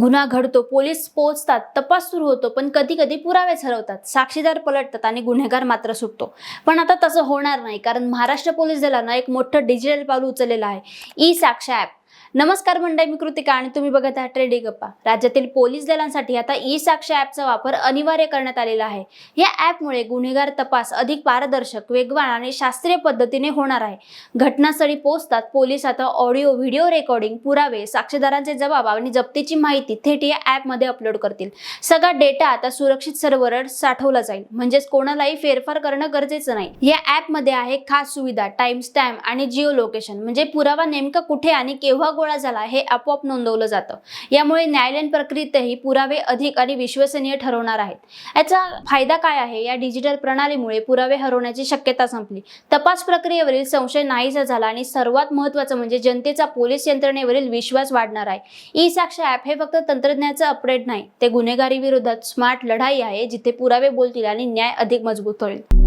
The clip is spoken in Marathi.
गुन्हा घडतो पोलीस पोहोचतात तपास सुरू होतो पण कधी कधी पुरावेच हरवतात साक्षीदार पलटतात आणि गुन्हेगार मात्र सुटतो. पण आता तसं होणार नाही कारण महाराष्ट्र पोलीस दलानं एक मोठं डिजिटल पाऊल उचललेलं आहे. E Saksha app. नमस्कार मंडळी मी कृतिका आणि तुम्ही बघत आहात ट्रेडी गप्पा. राज्यातील पोलीस दलांसाठी आता ई साक्ष ॲपचा वापर अनिवार्य करण्यात आलेला आहे. या ॲपमुळे गुन्हेगार तपास अधिक पारदर्शक वेगवान आणि शास्त्रीय पद्धतीने होणार आहे. घटनास्थळी पोहोचतात पोलीस आता ऑडिओ व्हिडिओ रेकॉर्डिंग पुरावे साक्षीदारांचे जबाब आणि जप्तीची माहिती थेट या ॲपमध्ये अपलोड करतील. सगळा डेटा आता सुरक्षित सर्व्हरवर साठवला जाईल. म्हणजेच कोणालाही फेरफार करणं गरजेचं नाही. या ॲपमध्ये आहे खास सुविधा टाइम स्टॅम्प आणि जिओ लोकेशन. म्हणजे पुरावा नेमका कुठे आणि केव्हा गोळा झाला हे आपोआप नोंदवलं जातं. यामुळे न्यायालयीन प्रक्रियेतही पुरावे अधिक आणि विश्वसनीय ठरवणार आहेत. याचा फायदा काय आहे? या डिजिटल प्रणालीमुळे पुरावे हरवण्याची शक्यता संपली. तपास प्रक्रियेवरील संशय नाहीसा झाला आणि सर्वात महत्त्वाचं म्हणजे जनतेचा पोलीस यंत्रणेवरील विश्वास वाढणार आहे. ई साक्ष ॲप हे फक्त तंत्रज्ञानाचं अपडेट नाही ते गुन्हेगारी विरोधात स्मार्ट लढाई आहे जिथे पुरावे बोलतील आणि न्याय अधिक मजबूत होईल.